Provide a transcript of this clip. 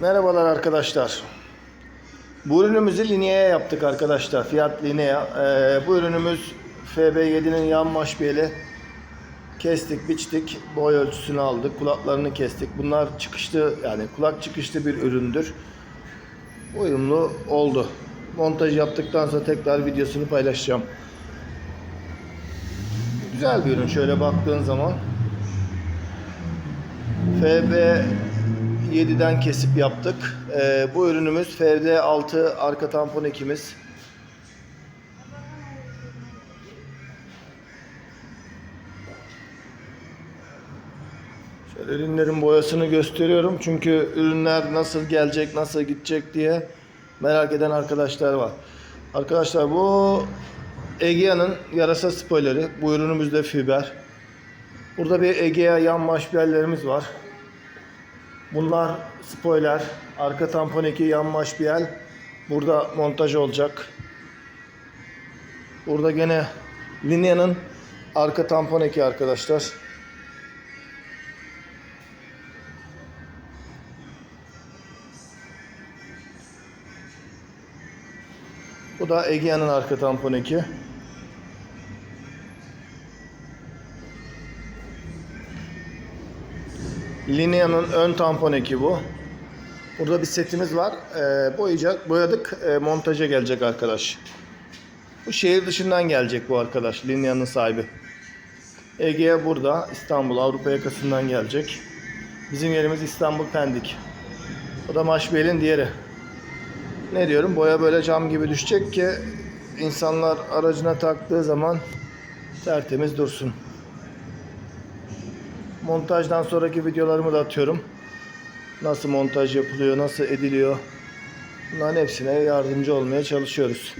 Merhabalar arkadaşlar. Bu ürünümüzü Linea'ya yaptık arkadaşlar. Fiyat Linea. Ee, bu ürünümüz FB7'nin yan maşbiyeli. Kestik, biçtik. Boy ölçüsünü aldık. Kulaklarını kestik. Bunlar çıkışlı yani kulak çıkışlı bir üründür. Uyumlu oldu. Montaj yaptıktan sonra tekrar videosunu paylaşacağım. Güzel bir ürün şöyle baktığın zaman. FB 7'den kesip yaptık. Ee, bu ürünümüz FD6 arka tampon ekimiz. Şöyle ürünlerin boyasını gösteriyorum. Çünkü ürünler nasıl gelecek, nasıl gidecek diye merak eden arkadaşlar var. Arkadaşlar bu Egea'nın yarasa spoileri. Bu ürünümüz de fiber. Burada bir Egea yan maşbiyellerimiz var. Bunlar spoiler, arka tampon eki, yan maşbiyel. Burada montaj olacak. Burada gene Linea'nın arka tampon eki arkadaşlar. Bu da Egea'nın arka tampon eki. Linea'nın ön tampon eki bu. Burada bir setimiz var. Ee, boyayacak, boyadık. Ee, montaja gelecek arkadaş. Bu şehir dışından gelecek bu arkadaş. Linea'nın sahibi. Ege'ye burada. İstanbul, Avrupa yakasından gelecek. Bizim yerimiz İstanbul Pendik. O da Maşbel'in diğeri. Ne diyorum? Boya böyle cam gibi düşecek ki insanlar aracına taktığı zaman tertemiz dursun. Montajdan sonraki videolarımı da atıyorum. Nasıl montaj yapılıyor, nasıl ediliyor. Bunların hepsine yardımcı olmaya çalışıyoruz.